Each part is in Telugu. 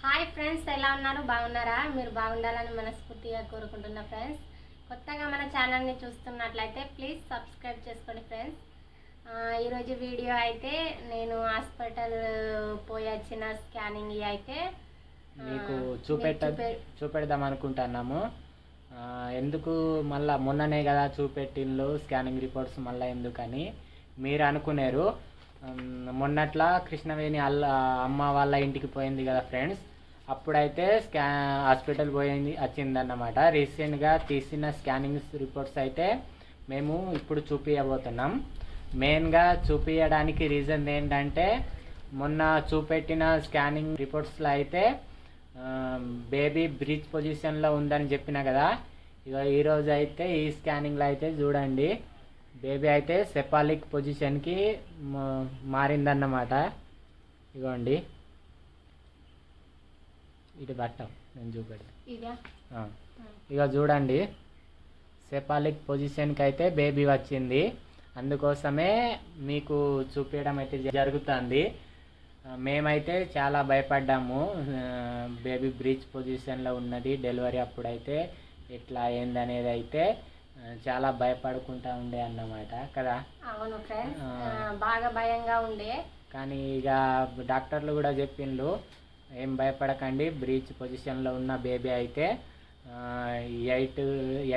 హాయ్ ఫ్రెండ్స్ ఎలా ఉన్నారు? బాగున్నారా? మీరు బాగుండాలని మనస్ఫూర్తిగా కోరుకుంటున్నా ఫ్రెండ్స్ కొత్తగా మన ఛానల్ని చూస్తున్నట్లయితే ప్లీజ్ సబ్స్క్రైబ్ చేసుకోండి ఫ్రెండ్స్ ఈరోజు వీడియో అయితే నేను హాస్పిటల్ పోయి వచ్చిన స్కానింగ్ అయితే మీకు చూపెట్ట చూపె- చూపెడదాం అనుకుంటున్నాము. ఎందుకు మళ్ళా మొన్ననే కదా చూపెట్టిండ్లు స్కానింగ్ రిపోర్ట్స్ మళ్ళీ ఎందుకని? మీరు అనుకునేరు. మొన్నట్లా కృష్ణవేణి వాళ్ళ అమ్మ వాళ్ళ ఇంటికి పోయింది కదా ఫ్రెండ్స్. అప్పుడైతే స్కా హాస్పిటల్ పోయింది వచ్చిందన్నమాట. రీసెంట్గా తీసిన స్కానింగ్స్ రిపోర్ట్స్ అయితే మేము ఇప్పుడు చూపించబోతున్నాం మెయిన్గా చూపించడానికి రీజన్ ఏంటంటే మొన్న చూపెట్టిన స్కానింగ్ రిపోర్ట్స్లో అయితే బేబీ బ్రిడ్జ్ పొజిషన్లో ఉందని చెప్పిన కదా. ఇక ఈరోజు అయితే ఈ స్కానింగ్లో అయితే చూడండి. బేబీ అయితే సెపాలిక్ పొజిషన్కి మారిందన్నమాట. ఇగోండి. ఇటు పట్టం నేను చూపెడతా. ఇక చూడండి. సెపాలిక్ పొజిషన్కి అయితే బేబీ వచ్చింది. అందుకోసమే మీకు చూపించడం అయితే జరుగుతుంది. మేమైతే చాలా భయపడ్డాము. బేబీ బ్రీచ్ పొజిషన్లో ఉన్నది. డెలివరీ అప్పుడైతే ఎట్లా అయిందనేది అయితే చాలా భయపడుకుంటా ఉండే అన్నమాట కదా అవును ఫ్రెండ్స్. బాగా భయంగా ఉండే. కానీ ఇక డాక్టర్లు కూడా చెప్పిండ్రు ఏం భయపడకండి బ్రీచ్ పొజిషన్లో ఉన్న బేబీ అయితే ఎయిట్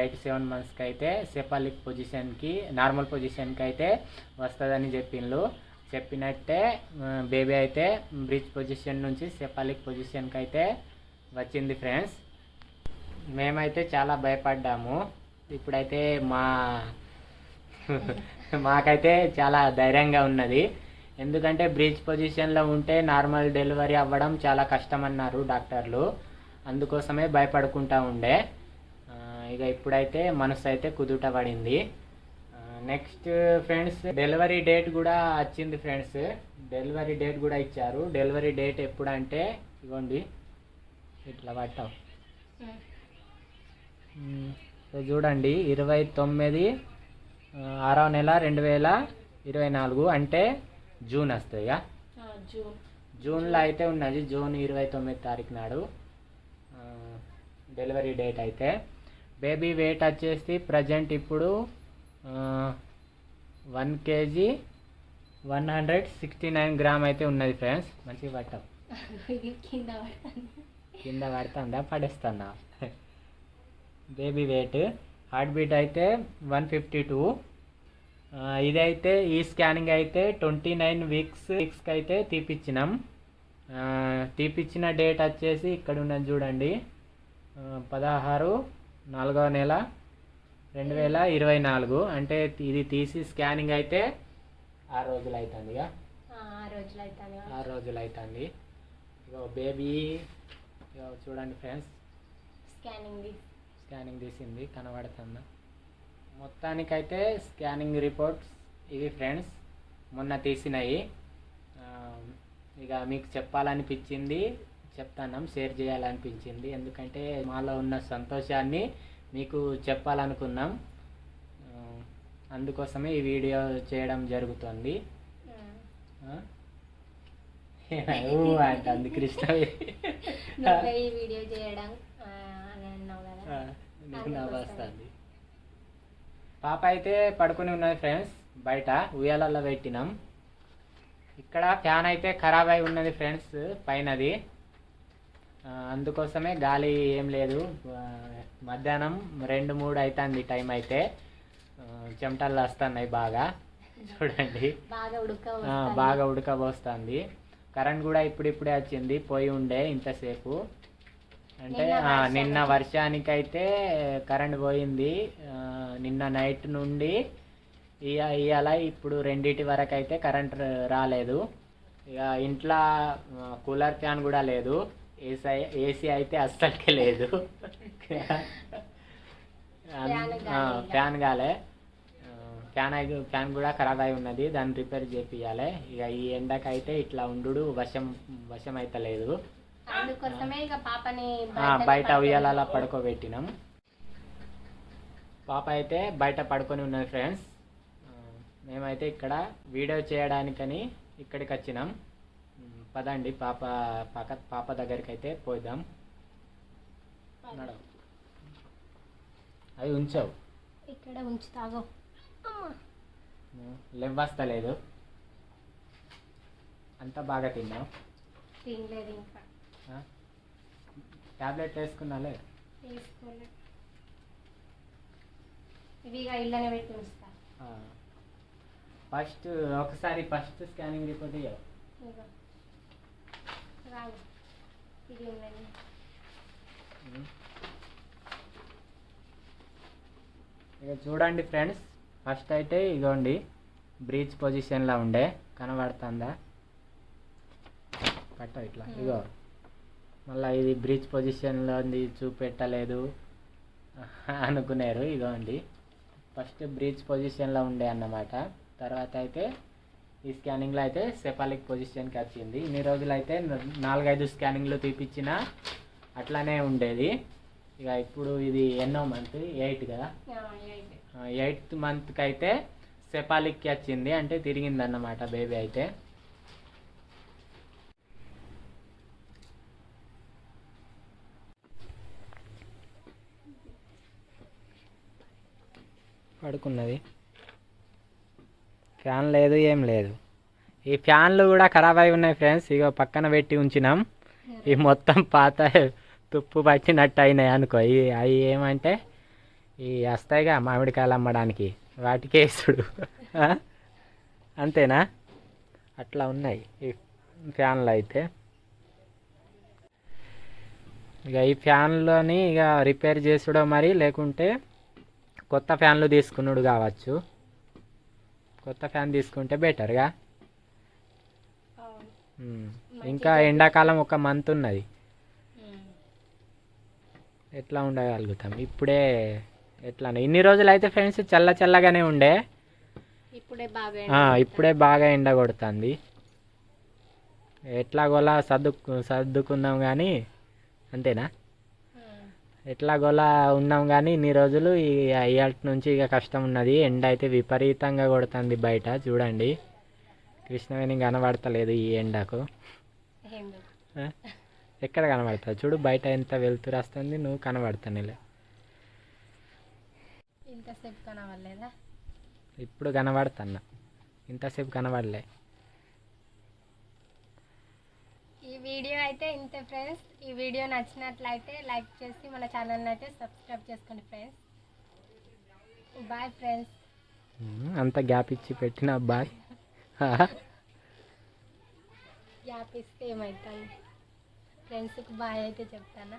ఎయిట్ సెవెన్ మంత్స్కి అయితే సెపాలిక్ పొజిషన్కి నార్మల్ పొజిషన్కి అయితే వస్తుందని చెప్పిండ్రు చెప్పినట్టే బేబీ అయితే బ్రీచ్ పొజిషన్ నుంచి సెపాలిక్ పొజిషన్కి అయితే వచ్చింది ఫ్రెండ్స్. మేమైతే చాలా భయపడ్డాము. ఇప్పుడైతే మా మాకైతే చాలా ధైర్యంగా ఉన్నది. ఎందుకంటే బ్రీచ్ పొజిషన్లో ఉంటే నార్మల్ డెలివరీ అవ్వడం చాలా కష్టం అన్నారు డాక్టర్లు. అందుకోసమే భయపడుకుంటా ఉండే. ఇక ఇప్పుడైతే మనసు అయితే కుదుట పడింది నెక్స్ట్ ఫ్రెండ్స్ డెలివరీ డేట్ కూడా వచ్చింది ఫ్రెండ్స్. డెలివరీ డేట్ కూడా ఇచ్చారు. డెలివరీ డేట్ ఎప్పుడంటే ఇగోండి ఇట్లా పట్టాం మ్మ్. సో చూడండి ఇరవై తొమ్మిది ఆ, ఆరవ నెల రెండు వేల ఇరవై నాలుగు అంటే జూన్ వస్తుంది ఇక జూన్. జూన్లో అయితే ఉన్నది జూన్ ఇరవై తొమ్మిది తారీఖు నాడు. డెలివరీ డేట్ అయితే. బేబీ వెయిట్ వచ్చేసి ప్రజెంట్ ఇప్పుడు one KG one hundred sixty nine gram అయితే ఉన్నది ఫ్రెండ్స్. మంచిగా పట్టాం ఇది కింద పడుతుంది. కింద పడుతుందా? పడేస్తున్నా బేబీ వెయిట్. హార్ట్ బీట్ అయితే వన్ ఫిఫ్టీ టూ. ఇదైతే ఈ స్కానింగ్ అయితే ట్వంటీ నైన్ వీక్స్ వీక్స్కి అయితే తీపిచ్చినాం. తీపిచ్చిన డేట్ వచ్చేసి ఇక్కడ ఉన్నది చూడండి. పదహారు నాలుగవ నెల రెండు వేల ఇరవై నాలుగు. అంటే ఇది తీసి స్కానింగ్ అయితే ఆరు రోజులు అవుతుంది ఇక. ఆరు రోజులు అవుతుంది ఇగో బేబీ చూడండి ఫ్రెండ్స్. స్కానింగ్ స్కానింగ్ తీసింది కనబడుతుందా? మొత్తానికైతే స్కానింగ్ రిపోర్ట్స్ ఇవి ఫ్రెండ్స్ మొన్న తీసినాయి. ఆ, ఇక మీకు చెప్పాలనిపించింది చెప్తాను షేర్ చేయాలనిపించింది. ఎందుకంటే మాలో ఉన్న సంతోషాన్ని మీకు చెప్పాలనుకున్నాం. అందుకోసమే ఈ వీడియో చేయడం జరుగుతుంది. అంటుంది నువ్వే ఈ వీడియో చేయడం. నీకు నవ్వు వస్తుంది పాప అయితే పడుకొని ఉన్నది ఫ్రెండ్స్ బయట ఉయ్యాలలో పెట్టినాం. ఇక్కడ ఫ్యాన్ అయితే ఖరాబ్ అయి ఉన్నది ఫ్రెండ్స్ పైనది. అందుకోసమే గాలి ఏం లేదు. మధ్యాహ్నం రెండు మూడు అవుతుంది టైం అయితే. చెమటలు వస్తున్నాయి బాగా. చూడండి. బాగా ఉడకబోస్తుంది కరెంట్ కూడా ఇప్పుడిప్పుడే వచ్చింది పోయి ఉండే ఇంతసేపు. అంటే నిన్న వర్షానికైతే కరెంట్ పోయింది. నిన్న నైట్ నుండి ఇయ- ఇవాళ ఇప్పుడు రెండిటి వరకు అయితే కరెంట్ రాలేదు. ఇక ఇంట్లో కూలర్ ఫ్యాన్ కూడా లేదు. ఏసీ ఏసీ అయితే అస్సలకే లేదు. ఫ్యాన్ గాలి. ఫ్యాన్ అయితే ఫ్యాన్ కూడా ఖరాబ్ అయి ఉన్నది. దాన్ని రిపేర్ చేపియాలి ఇక ఈ ఎండకైతే ఇట్లా ఉండు వశం వశం అయితే లేదు అందుకోసమే ఇక పాపని ఆ, బయటనే బయట ఉయ్యాల పడుకోబెట్టాం. పడుకోబెట్టినాం. పాప అయితే బయట పడుకొని ఉన్నది ఫ్రెండ్స్. మేమైతే ఇక్కడ వీడియో చేయడానికని ఇక్కడికి వచ్చినాం. పదండి పాప పాప పాప దగ్గరికి అయితే పోదాం. అవి ఉంచావు. ఇక్కడ ఉంచుతాగో అమ్మా. లేవస్తలేదు. అంతా బాగా తిన్నావు? తినలేదు ఇంకా. ట్యాబ్లెట్ వేసుకున్నాలే? తీసుకోలేదు ఇవి ఇక ఇళ్ళనే పెట్టి ఉంచుతా. ఫస్ట్ ఒకసారి ఫస్ట్ స్కానింగ్ రిపోర్ట్ రావు. ఇది ఉన్నది ఇక చూడండి ఫ్రెండ్స్ ఫస్ట్ అయితే ఇగోండి బ్రీచ్ పొజిషన్లో ఉండే కనబడుతుందా? పట్ట ఇట్లా. ఇగో. మళ్ళీ ఇది బ్రీచ్ పొజిషన్లో ఉంది చూపెట్టలేదు. అనుకున్నారు ఇగోండి. ఫస్ట్ బ్రీచ్ పొజిషన్లో ఉండే అన్నమాట. తర్వాత అయితే ఈ స్కానింగ్లో అయితే సెపాలిక్ పొజిషన్కి వచ్చింది. ఇన్ని రోజులు అయితే నాలుగైదు స్కానింగ్లు తీపిచ్చిన అట్లానే ఉండేది. ఇక ఇప్పుడు ఇది ఎన్నో మంత్ ఎయిట్ కదా. ఎయిత్ మంత్కి అయితే సెపాలిక్కి వచ్చింది. అంటే తిరిగిందన్నమాట బేబీ అయితే. పడుకున్నది. ఫ్యాన్ లేదు ఏం లేదు. ఈ ఫ్యాన్లు కూడా ఖరాబ్ అయి ఉన్నాయి ఫ్రెండ్స్. ఇక పక్కన పెట్టి ఉంచినాం. ఈ మొత్తం పాత తుప్పు పట్టినట్టు అయినాయి అనుకో. ఈ అవి ఏమంటే ఈ వస్తాయిగా మామిడికాయలు అమ్మడానికి. వాటికే వేసుడు. అంతేనా? అట్లా ఉన్నాయి ఈ ఫ్యాన్లు అయితే. ఇక ఈ ఫ్యాన్లోని ఇక రిపేర్ చేసుడో మరి లేకుంటే కొత్త ఫ్యాన్లు తీసుకున్నాడు కావచ్చు. కొత్త ఫ్యాన్ తీసుకుంటే బెటర్గా. ఇంకా ఎండాకాలం ఒక మంత్ ఉన్నది. ఎట్లా ఉండగలుగుతాం? ఇప్పుడే ఎట్లా ఇన్ని రోజులు అయితే ఫ్రెండ్స్ చల్ల చల్లగానే ఉండే. ఇప్పుడే బాగా ఆ, ఇప్పుడే బాగా ఎండ కొడుతుంది ఎట్లాగోలా సర్దు సర్దుకుందాం కానీ అంతేనా. ఎట్లాగోలా ఉన్నాం కానీ ఇన్ని రోజులు ఈ ఇవాళ నుంచి ఇక కష్టం ఉన్నది. ఎండ అయితే విపరీతంగా కొడుతుంది బయట చూడండి. కృష్ణవేణి కనబడతలేదు ఈ ఎండకు? ఎక్కడ కనబడతా చూడు బయట ఎంత వెలుతురు వస్తుంది నువ్వు కనబడతానులే ఇంతసేపు కనవలేదా ఇప్పుడు కనబడుతున్నా. ఇంతసేపు కనబడలే. ఈ వీడియో అయితే ఇంతే ఫ్రెండ్స్ ఈ వీడియో నచ్చినట్లయితే లైక్ చేసి మన ఛానల్ని అయితే సబ్స్క్రైబ్ చేసుకోండి ఫ్రెండ్స్ బాయ్ ఫ్రెండ్స్ అంత గ్యాప్ ఇచ్చి పెట్టిన అబ్బాయి గ్యాప్ ఇస్తే ఏమవుతుంది ఫ్రెండ్స్కి బాయ్ అయితే చెప్తానా?